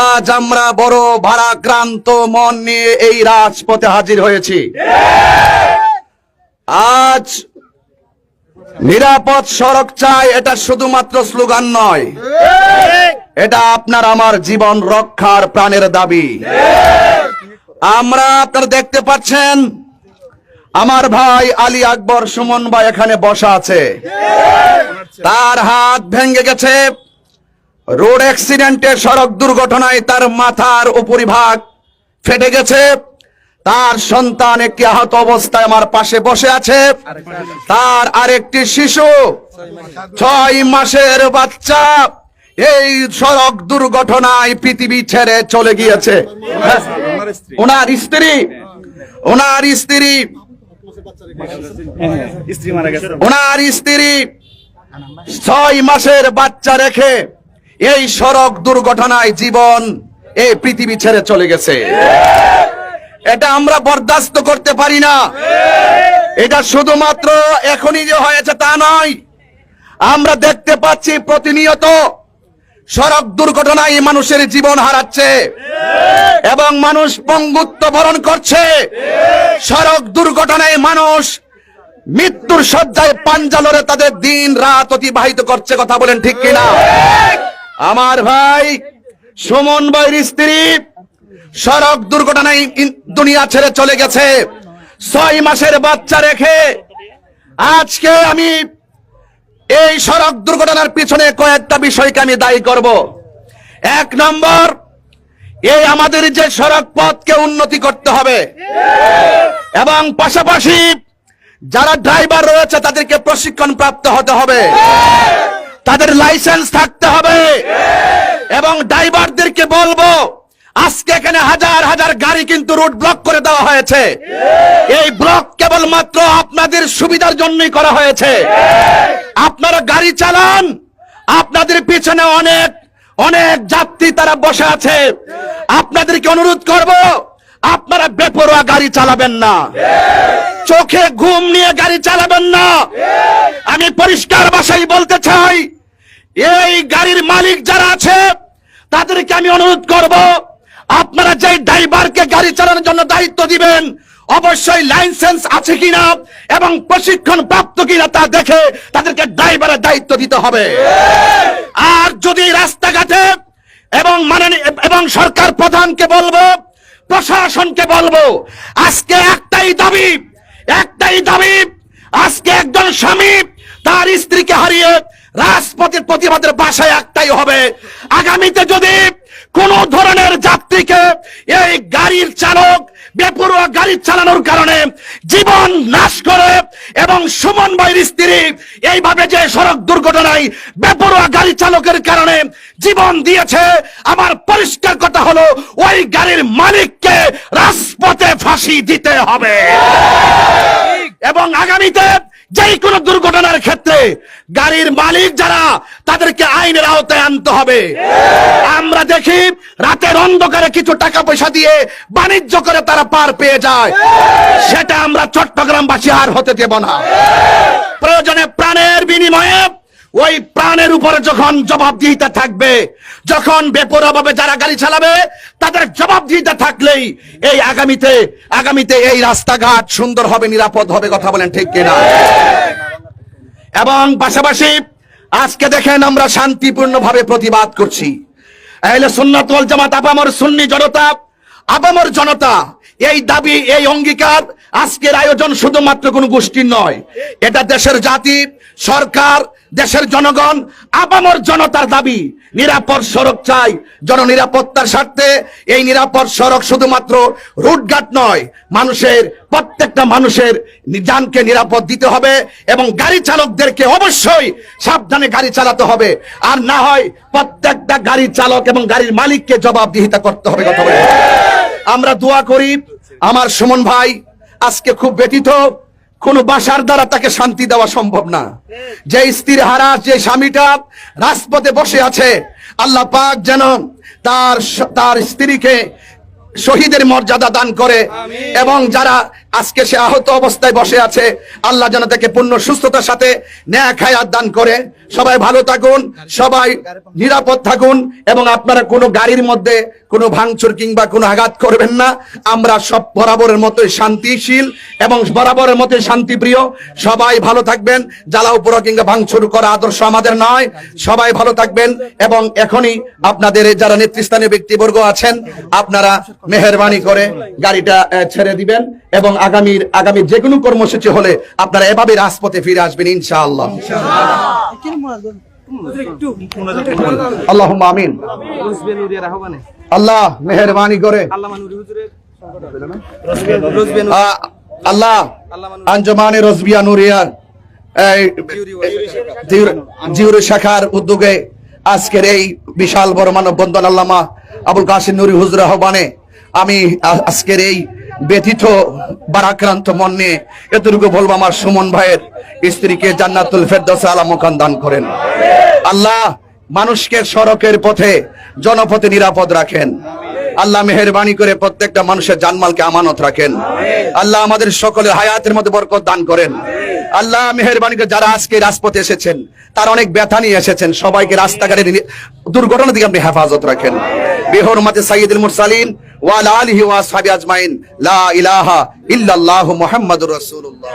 আজ আমরা বড় ভারাক্রান্ত মন নিয়ে এই রাজপথে হাজির হয়েছি। আজ নিরাপদ সড়ক চাই, এটা শুধুমাত্র স্লোগান নয়। এটা আপনার আমার জীবন রক্ষার প্রাণের দাবি। আমরা আপনারা দেখতে পাচ্ছেন, আমার ভাই আলী আকবর সুমন ভাই এখানে বসা আছে। তার হাত ভেঙে গেছে। রোড অ্যাক্সিডেন্টে সড়ক দুর্ঘটনায় তার মাথার উপরিভাগ ফেটে গেছে। তার সন্তান একটি আহত অবস্থায় আমার পাশে বসে আছে। তার আরেকটি শিশু ছয় মাসের বাচ্চা। এই সড়ক দুর্ঘটনায় পৃথিবী ছেড়ে চলে গিয়েছে। ওনার স্ত্রী ওনার স্ত্রী ওনার স্ত্রী ছয় মাসের বাচ্চা রেখে এই সড়ক দুর্ঘটনায় জীবন এই পৃথিবী ছেড়ে চলে গেছে। এটা আমরা বরদাস্ত করতে পারি না। এটা শুধুমাত্র এখনই যে হয়েছে তা নয়। আমরা দেখতে পাচ্ছি প্রতিনিয়ত সড়ক দুর্ঘটনায় মানুষের জীবন হারাচ্ছে এবং মানুষ পঙ্গুত্ব বরণ করছে। সড়ক দুর্ঘটনায় মানুষ মৃত্যুর শয্যায় পাঞ্জালরে তাদের দিন রাত অতিবাহিত করছে, কথা বলেন ঠিক কিনা? আমার ভাই সুমন ভাইয়ের স্ত্রী, সড়ক দুর্ঘটনায় দুনিয়া ছেড়ে চলে গেছে। ছয় মাসের বাচ্চা রেখে আজকে আমি এই সড়ক দুর্ঘটনার পিছনে কয়েকটা বিষয়কে আমি দায়ী করব। এক নম্বর, এই আমাদের যে সড়ক পথকে উন্নতি করতে হবে। এবং পাশাপাশি যারা ড্রাইভার রয়েছে তাদেরকে প্রশিক্ষণ প্রাপ্ত হতে হবে। তাদের লাইসেন্স থাকতে হবে। এবং ড্রাইভারদেরকে বলব, আজকে এখানে হাজার হাজার গাড়ি কিন্তু রুট ব্লক করে দেওয়া হয়েছে। এই ব্লক কেবলমাত্র আপনাদের সুবিধার জন্যই করা হয়েছে। আপনারা গাড়ি চালান, আপনাদের পিছনে অনেক অনেক যাত্রী তারা বসে আছে। আপনাদেরকে অনুরোধ করব, আপনারা বেপরোয়া গাড়ি চালাবেন না। চোখে ঘুম নিয়ে গাড়ি চালাবেন না। পরিষ্কার ভাষায় বলতে চাই, এই গাড়ির মালিক যারা আছে, তাদেরকে আমি অনুরোধ করব, আপনারা যে ড্রাইভারকে গাড়ি চালানোর জন্য দায়িত্ব দিবেন, অবশ্যই লাইসেন্স আছে কিনা এবং প্রশিক্ষণ প্রাপ্ত কিনা তা দেখে তাদেরকে ড্রাইভারের দায়িত্ব দিতে হবে। আর যদি রাস্তাঘাটে এবং মাননী এবং সরকার প্রধানকে বলব, প্রশাসনকে বলব, আজকে একটাই দাবি একটাই দাবি, আজকে একজন স্বামী তার স্ত্রীকে হারিয়ে রাজপথের প্রতিবাদের বাসায় একটাই হবে। আগামীতে যদি কোন ধরনের যাত্রীকে এই গাড়ির চালক বেপরোয়া গাড়ি চালানোর কারণে জীবন নাশ করে এবং সুমন ভাইয়ের স্ত্রী এইভাবে যে সড়ক দুর্ঘটনায় বেপরোয়া গাড়ি চালকের কারণে জীবন দিয়েছে আমার পরিষ্কার কথা হলো ওই গাড়ির মালিককে রাজপথে ফাঁসি দিতে হবে। এবং আগামীতে যে কোনো দুর্ঘটনার ক্ষেত্রে গাড়ির মালিক যারা, তাদেরকে আইনের আওতায় আনতে হবে। আমরা দেখি রাতের অন্ধকারে কিছু টাকা পয়সা দিয়ে বাণিজ্য করে তারা পার পেয়ে যায়। সেটা আমরা চট্টগ্রামবাসী আর হতে দেব না। প্রয়োজনে প্রাণের বিনিময়ে ওই প্রাণের উপরে যখন জবাবদিহিতা থাকবে, যখন বেপরোয়াভাবে যারা গাড়ি চালাবে, তাদের জবাবদিহিতা থাকলেই এই আগামীতে আগামীতে এই রাস্তাঘাট সুন্দর হবে, নিরাপদ হবে কথা বলেন ঠিক কিনা? এবং পাশাপাশি আজকে দেখেন আমরা শান্তিপূর্ণভাবে প্রতিবাদ করছি। এহলে সুন্নাত জামাত, আপামর সুন্নি জনতা আপামর জনতা, এই দাবি, এই অঙ্গীকার আজকের আয়োজন শুধুমাত্র কোন গোষ্ঠীর নয়। এটা দেশের জাতি, সরকার, দেশের জনগণ, আবামর জনতার দাবি। নিরাপদ সড়ক চাই, জননিরাপত্তার স্বার্থে এই নিরাপদ সড়ক শুধুমাত্র রুটঘাট নয়, মানুষের, প্রত্যেকটা মানুষের জানকে নিরাপদ দিতে হবে এবং গাড়ি চালকদেরকে অবশ্যই সাবধানে গাড়ি চালাতে হবে। আর না হয় প্রত্যেকটা গাড়ি চালক এবং গাড়ির মালিককে জবাবদিহিতা করতে হবে কথা বলে। আমরা দোয়া করি আমার সুমন ভাই আজকে খুব ব্যতীত কোন বাসার দ্বারা তাকে শান্তি দেওয়া সম্ভব না। যে স্ত্রীর হারাস যে স্বামীটা রাজপথে বসে আছে আল্লাহ পাক যেন তার তার স্ত্রীকে শহীদের মর্যাদা দান করে এবং যারা আজকে সে আহত অবস্থায় বসে আছে। আল্লাহ যেন তাকে পূর্ণ সুস্থতার সাথে ন্যায় খায়াত দান করে। সবাই ভালো থাকুন, সবাই নিরাপদ থাকুন এবং আপনারা কোনো গাড়ির মধ্যে কোনো ভাঙচুর কিংবা কোনো আঘাত করবেন না। আমরা সব বরাবরের মতোই শান্তিশীল এবং বরাবরের মতোই শান্তিপ্রিয়। সবাই ভালো থাকবেন জ্বালাও পোড়া কিংবা ভাঙচুর করা আদর্শ আমাদের নয়। সবাই ভালো থাকবেন এবং এখনই আপনাদের যারা নেতৃস্থানীয় ব্যক্তিবর্গ আছেন, আপনারা মেহরবানি করে গাড়িটা ছেড়ে দিবেন এবং আগামীর, আগামী যে কোনো কর্মসূচি হলে আপনারা এভাবে রাজপথে ফিরে আসবেন, ইনশাআল্লাহ। আল্লাহ আমিন। আল্লাহ মেহরবানি করে। আল্লাহ আঞ্জমানে রসবিয়া নুরিয়ার জিউর- শাখার উদ্যোগে আজকের এই বিশাল বড় মানব বন্ধন আল্লামা আবুল কাসিম নুরি হুজুর আহ্বানে আমি আজকের এই ব্যথিত, বারাক্রান্ত মন নিয়ে এতটুকু বলব আমার সুমন ভাইয়ের স্ত্রীকে জান্নাতুল ফেরদৌস আলা মোকান দান করেন। আল্লাহ মানুষকে সড়কের পথে, জনপথে নিরাপদ রাখেন। আল্লাহ মেহরবানি করে প্রত্যেকটা মানুষের জানমালকে আমানত রাখেন। আল্লাহ আমাদের সকলের হায়াতের মধ্যে বরকত দান করেন। আল্লাহ মেহরবানি করে যারা আজকে রাজপথে এসেছেন, তার অনেক ব্যথা নিয়ে এসেছেন, সবাইকে রাস্তাঘাটে দুর্ঘটনা থেকে আপনি হেফাজত রাখেন। বেহরমাতে সাইয়্যিদুল মুরসালিন ওয়া আলা আলিহি ওয়া আসহাবি আজমাইন। লা ইলাহা ইল্লাল্লাহু মুহাম্মাদুর রাসূলুল্লাহ।